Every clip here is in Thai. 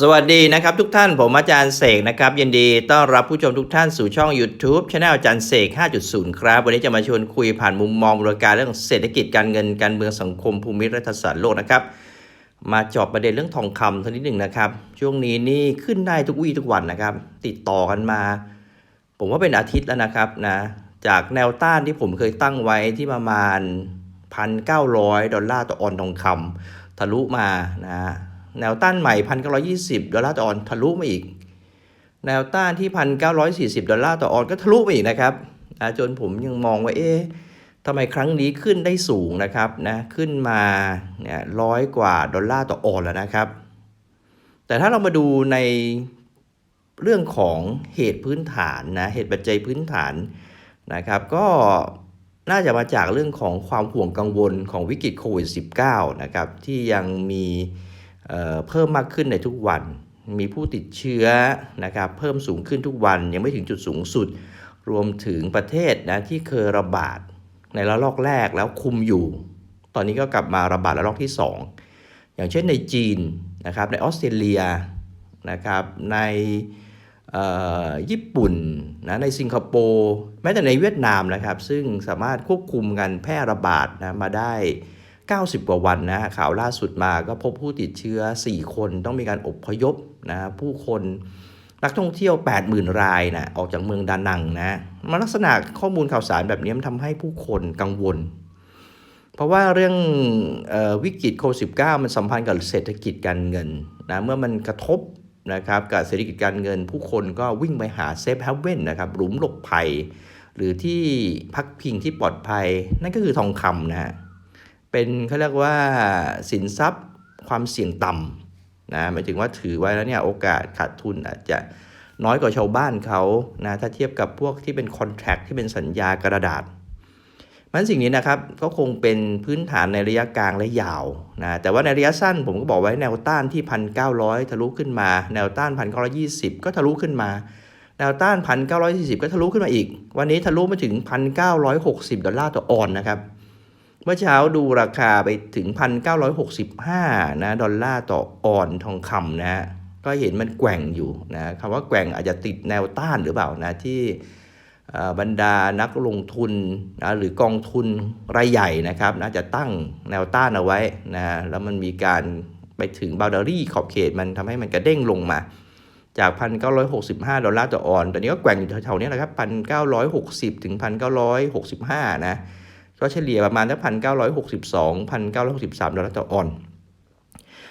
สวัสดีนะครับทุกท่านผมอาจารย์เสกนะครับยินดีต้อนรับผู้ชมทุกท่านสู่ช่อง YouTube c anel อาจารย์เสก 5.0 ครับ วันนี้จะมาชวนคุยผ่านมุมมองบริการเรื่องเศรษฐกิจการเงินการเมืองสังคมภูมิรัฐศาสตร์โลกนะครับมาเจอบประเด็นเรื่องทองคำทันิดหนึ่งนะครับ ช่วงนี้นี่ขึ้นได้ทุกวี่ทุกวันนะครับ ติดต่อกันมา ผมว่าเป็นอาทิตย์แล้วนะครับนะจากแนวต้านที่ผมเคยตั้งไว้ที่ประมาณ 1,900 ดอลลาร์ต่อออนทองคำทะลุมานะ แนวต้านใหม่ 1,920 ดอลลาร์ต่อออนทะลุมาอีก แนวต้านที่ 1,940 ดอลลาร์ต่อออนก็ทะลุมาอีกนะครับจนผมยังมองว่าเอ๊ะทำไมครั้งนี้ขึ้นได้สูงนะครับนะขึ้นมาเนี่ยร้อยกว่าดอลลาร์ต่อออนแล้วนะครับ แต่ถ้าเรามาดูในเรื่องของเหตุพื้นฐานนะเหตุปัจจัยพื้นฐานนะครับ ก็น่าจะมาจากเรื่องของความห่วงกังวลของวิกฤตโควิด -19 นะครับที่ยังมี เเพิ่มมากขึ้นในทุกวัน มีผู้ติดเชื้อนะครับเพิ่มสูงขึ้นทุกวันยังไม่ถึงจุดสูงสุด รวมถึงประเทศนะที่เคยระบาดในระลอกแรกแล้วคุมอยู่ ตอนนี้ก็กลับมาระบาดระลอกที่ 2 อย่างเช่นในจีนนะครับในออสเตรเลียนะครับในญี่ปุ่นนะในสิงคโปร์แม้แต่ในเวียดนามนะครับ ซึ่งสามารถควบคุมกันแพร่ระบาดนะมาได้ 90 กว่าวันนะข่าวล่าสุดมาก็พบผู้ติดเชื้อ 4 คนต้องมีการอบพยพนะผู้คนนักท่องเที่ยว 80,000 รายนะออกจากเมืองดานังนะมาลักษณะข้อมูลข่าวสารแบบนี้มันทำให้ผู้คนกังวล เพราะว่าเรื่องออวิกฤตโควิด -19 มันสัมพันธ์กับเศรษฐกิจการเงินนะเมื่อมันกระทบนะครับกับเศรษฐกิจการเงิน ผู้คนก็วิ่งไปหาเซฟเฮาเว่นนะครับหลุมหลบภัย หรือที่พักพิงที่ปลอดภัย นั่นก็คือทองคำนะฮะ เป็นเขาเรียกว่าสินทรัพย์ความเสี่ยงต่ำนะหมายถึงว่าถือไว้แล้วเนี่ยโอกาสขาดทุนอาจจะน้อยกว่าชาวบ้านเขานะถ้าเทียบกับพวกที่เป็นคอนแท c ที่เป็นสัญญากระดาษมันสิ่งนี้นะครับก็คงเป็นพื้นฐานในระยะกลางและยาวนะแต่ว่าในระยะสั้นผมก็บอกไว้แนวต้านที่ 1,900 ทะลุขึ้นมา แนวต้าน 1,920 ก็ทะลุขึ้นมา แนวต้าน 1,940 ก็ทะลุขึ้นมาอีก วันนี้ทะลุมาถึง 1,960 ดอลลาร์ต่อออนนะครับ เมื่อเช้าดูราคาไปถึง 1,965 นะ ดอลลาร์ต่อออนทองคำนะฮะก็เห็นมันแกว่งอยู่นะคำว่าแกว่งอาจจะติดแนวต้านหรือเปล่านะที่บรรดานักลงทุนนะหรือกองทุนรายใหญ่นะครับนะจะตั้งแนวต้านเอาไว้นะแล้วมันมีการไปถึงบ o ล d ารี่ขอบเขตมันทำให้มันกระเด้งลงมา จาก 1,965 ดอลลาร์ต่อออนตอนนี้ก็แกว่งอยู่แถวๆนี้แหละครับ 1,960 ถึง 1,965 นะ ก็เฉลี่ยประมาณสัก1,962 1,963ดอลลาร์ต่อออน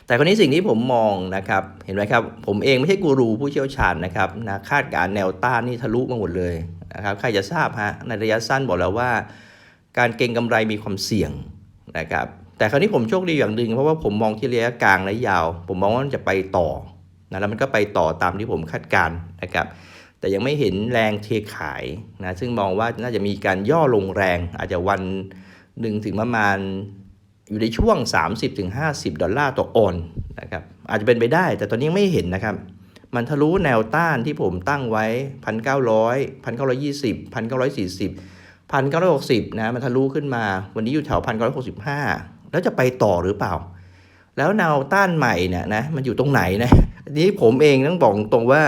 แต่คนนี้สิ่งที่ผมมองนะครับ เห็นไหมครับ ผมเองไม่ใช่กูรูผู้เชี่ยวชาญนะครับนะคาดการณ์แนวต้านนี่ทะลุมาหมดเลยนะครับ ใครจะทราบฮะ ในระยะสั้นบอกแล้วว่า การเก็งกำไรมีความเสี่ยงนะครับ แต่คราวนี้ผมโชคดีอย่างหนึ่งเพราะว่าผมมองที่ระยะกลางและยาว ผมมองว่ามันจะไปต่อนะแล้วมันก็ไปต่อตามที่ผมคาดการณ์นะครับ แต่ยังไม่เห็นแรงเทขายนะซึ่งมองว่าน่าจะมีการย่อลงแรงอาจจะวันหนึ่งถึงประมาณอยู่ในช่วง 30-50 ดอลลาร์ต่อออนนะครับอาจจะเป็นไปได้ แต่ตอนนี้ยังไม่เห็นนะครับ มันทะลุแนวต้านที่ผมตั้งไว้ 1,900 1,920 1,940 1,960นะมันทะลุขึ้นมาวันนี้อยู่แถว 1,965 แล้วจะไปต่อหรือเปล่า แล้วแนวต้านใหม่เนี่ยนะมันอยู่ตรงไหนนะอันนี้ผมเองต้องบอกตรงว่า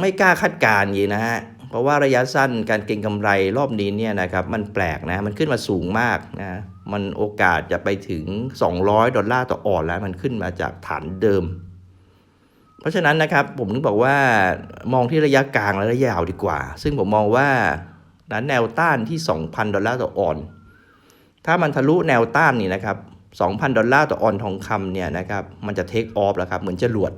ไม่กล้าคาดการณ์อย่างนี้นะฮะเพราะว่าระยะสั้นการเก็งกำไรรอบนี้เนี่ยนะครับมันแปลกนะมันขึ้นมาสูงมากนะมันโอกาสจะไปถึง 200 ดอลลาร์ต่อออนแล้วมันขึ้นมาจากฐานเดิม เพราะฉะนั้นนะครับผมถึงบอกว่ามองที่ระยะกลางและระยะยาวดีกว่า ซึ่งผมมองว่านั้นแนวต้านที่ 2,000 ดอลลาร์ต่อออน ถ้ามันทะลุแนวต้านนี่นะครับ2,000 ดอลลาร์ต่อออนทองคำเนี่ยนะครับมันจะเทคออฟแล้วครับเหมือนจรวด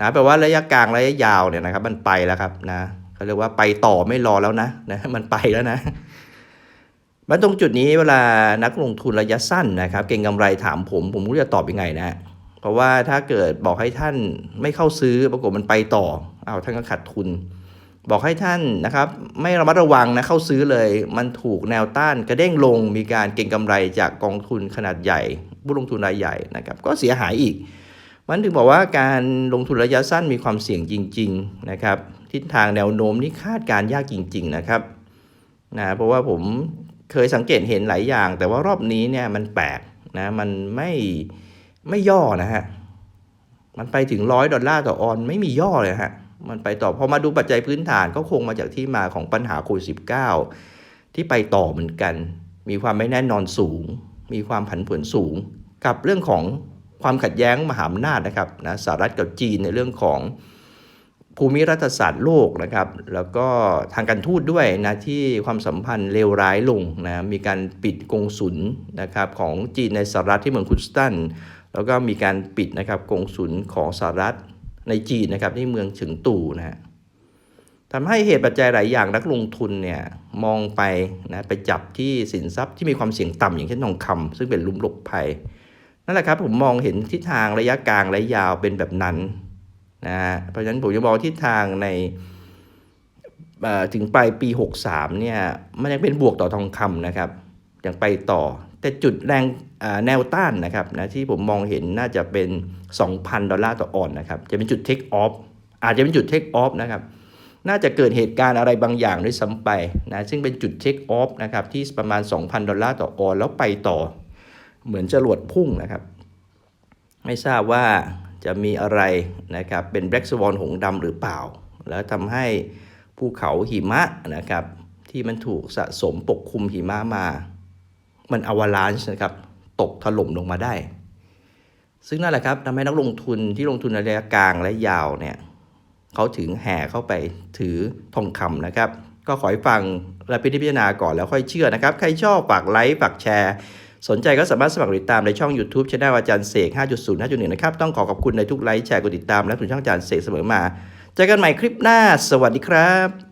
นะแปลว่าระยะกลางระยะยาวเนี่ยนะครับ มันไปแล้วครับนะเขาเรียกว่าไปต่อไม่รอแล้วนะนะมันไปแล้วนะมันตรงจุดนี้เวลานักลงทุนระยะสั้นนะครับ เก่งกำไรถามผม ผมไม่รู้จะตอบยังไงนะเพราะว่าถ้าเกิดบอกให้ท่านไม่เข้าซื้อปรากฏมันไปต่อเอาวท่านก็ขาดทุน บอกให้ท่านนะครับ ไม่ระมัดระวังนะเข้าซื้อเลย มันถูกแนวต้านกระเด้งลงมีการเก่งกำไรจากกองทุนขนาดใหญ่ผู้ลงทุนรายใหญ่นะครับ ก็เสียหายอีก มันถึงบอกว่าการลงทุนระยะสั้นมีความเสี่ยงจริง ๆ นะครับ ทิศทางแนวโน้มนี่คาดการณ์ยากจริง ๆ นะครับนะเพราะว่าผมเคยสังเกตเห็นหลายอย่าง แต่ว่ารอบนี้เนี่ยมันแปลกนะมันไม่ไม่ย่อนะฮะมันไปถึงร้อยดอลลาร์ต่อออนไม่มีย่อเลยฮะมันไปต่อพอมาดูปัจจัยพื้นฐานก็คงมาจากที่มาของปัญหาโควิด19ที่ไปต่อเหมือนกัน มีความไม่แน่นอนสูง มีความผันผวนสูง กับเรื่องของ ความขัดแย้งมหาอำนาจนะครับนะสหรัฐกับจีนในเรื่องของภูมิรัฐศาสตร์โลกนะครับ แล้วก็ทางการทูตด้วยนะที่ความสัมพันธ์เลวร้ายลงนะมีการปิดกงสุลนะครับของจีนในสหรัฐที่เมืองคุสตัน แล้วก็มีการปิดนะครับกงสุลของสหรัฐในจีนนะครับที่เมืองเฉิงตูนะฮะทำให้เหตุปัจจัยหลายอย่างนักลงทุนเนี่ยมองไปนะไปจับที่สินทรัพย์ที่มีความเสี่ยงต่ำอย่างเช่นทองคำซึ่งเป็นลุมหลบภัย นั่นแหละครับ ผมมองเห็นทิศทางระยะกลางระยะยาวเป็นแบบนั้นนะฮะเพราะฉะนั้นผมจะมองทิศทางในถึงปลายปี 63เนี่ยมันยังเป็นบวกต่อทองคำนะครับยังไปต่อ แต่จุดแรงแนวต้านนะครับนะที่ผมมองเห็นน่าจะเป็น 2,000 ดอลลาร์ต่อออนนะครับจะเป็นจุดเทคออฟอาจจะเป็นจุดเทคออฟนะครับน่าจะเกิดเหตุการณ์อะไรบางอย่างด้วยซ้ำไปนะซึ่งเป็นจุดเทคออฟนะครับที่ประมาณ 2,000 ดอลลาร์ต่อออนแล้วไปต่อ เหมือนจรวดพุ่งนะครับ ไม่ทราบว่าจะมีอะไรนะครับเป็นแบล็กสวอนหงส์ดำหรือเปล่า แล้วทำให้ภูเขาหิมะนะครับที่มันถูกสะสมปกคลุมหิมะมา มันอวาลานช์นะครับตกถล่มลงมาได้ ซึ่งนั่นแหละครับทำให้นักลงทุนที่ลงทุนในระยะกลางและยาวเนี่ยเขาถึงแห่เข้าไปถือทองคำนะครับ ก็ขอให้ฟังและพิจารณาก่อนแล้วค่อยเชื่อนะครับ ใครชอบฝากไลค์ฝากแชร์ สนใจก็สามารถสมัครติดตามในช่อง YouTube ช anel อาจารย์เสก 5.0 5.1 นะครับ ต้องขอขอบคุณในทุกไลค์แชร์กดติดตามและถึงช่องอาจารย์เสกเสมอมา เจอกันใหม่คลิปหน้า สวัสดีครับ